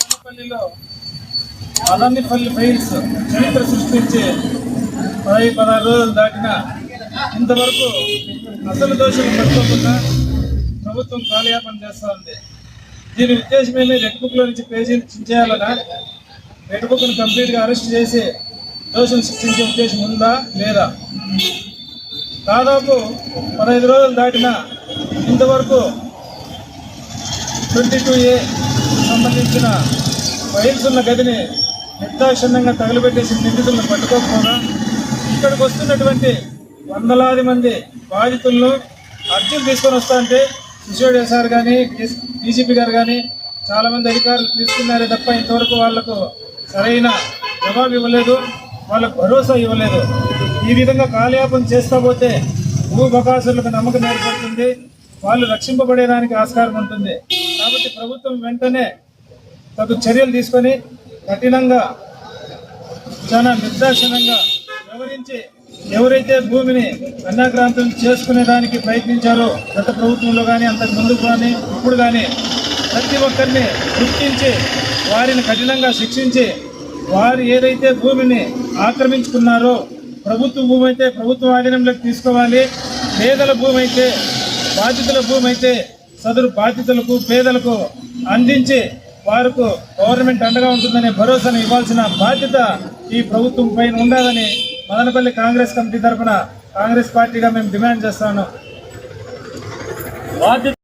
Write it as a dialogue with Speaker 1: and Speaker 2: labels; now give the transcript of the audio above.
Speaker 1: మదనపల్లిలో మదనపల్లి ఫైల్స్ చరిత్ర సృష్టించి పదహైదు పదహారు రోజులు దాటిన ఇంతవరకు అసలు దోషులు పట్టుకోకుండా ప్రభుత్వం కాలయాపన చేస్తూ ఉంది. దీని ఉద్దేశం ఏమి రెడ్ బుక్లో నుంచి పేజీలు చించేయాలనా? రెడ్ బుక్ను కంప్లీట్గా అరెస్ట్ చేసి దోషులు సృష్టించే ఉద్దేశం ఉందా? లేదా? దాదాపు పదహైదు రోజులు దాటిన ఇంతవరకు ట్వంటీ టూ ఏ సంబంధించిన ఫైల్స్ ఉన్న గదిని నిర్దాక్షిణ్యంగా తగలబెట్టేసి నిందితులను పట్టుకోకపోగా ఇక్కడికి వస్తున్నటువంటి వందలాది మంది బాధితులను అర్జీలు తీసుకొని వస్తా అంటే సిసోడియా సార్ కానీ డీజీపీ గారు కానీ చాలామంది అధికారులు తీసుకున్నారే తప్ప ఇంతవరకు వాళ్ళకు సరైన జవాబు ఇవ్వలేదు వాళ్ళకు భరోసా ఇవ్వలేదు. ఈ విధంగా కాలయాపన చేస్తా పోతే భూ బకాసులకు నమ్మకం ఏర్పడుతుంది వాళ్ళు రక్షింపబడేదానికి ఆస్కారం ఉంటుంది. కాబట్టి ప్రభుత్వం వెంటనే తగు చర్యలు తీసుకొని కఠినంగా చాలా నిర్దాక్షిణంగా వివరించి ఎవరైతే భూమిని అన్నాక్రాంతం చేసుకునే దానికి ప్రయత్నించారో గత ప్రభుత్వంలో కానీ అంతకు ముందు కానీ ఇప్పుడు కానీ ప్రతి ఒక్కరిని గుర్తించి వారిని కఠినంగా శిక్షించి వారు ఏదైతే భూమిని ఆక్రమించుకున్నారో ప్రభుత్వ భూమి అయితే ప్రభుత్వ ఆధీనంలోకి తీసుకోవాలి. పేదల భూమి అయితే బాధితుల భూమి అయితే సదరు బాధితులకు పేదలకు అందించి వారికి గవర్నమెంట్ అండగా ఉంటుందనే భరోసాను ఇవ్వాల్సిన బాధ్యత ఈ ప్రభుత్వం పైన ఉండాలని మదనపల్లి కాంగ్రెస్ కమిటీ తరఫున కాంగ్రెస్ పార్టీగా మేము డిమాండ్ చేస్తాను బాధ్యత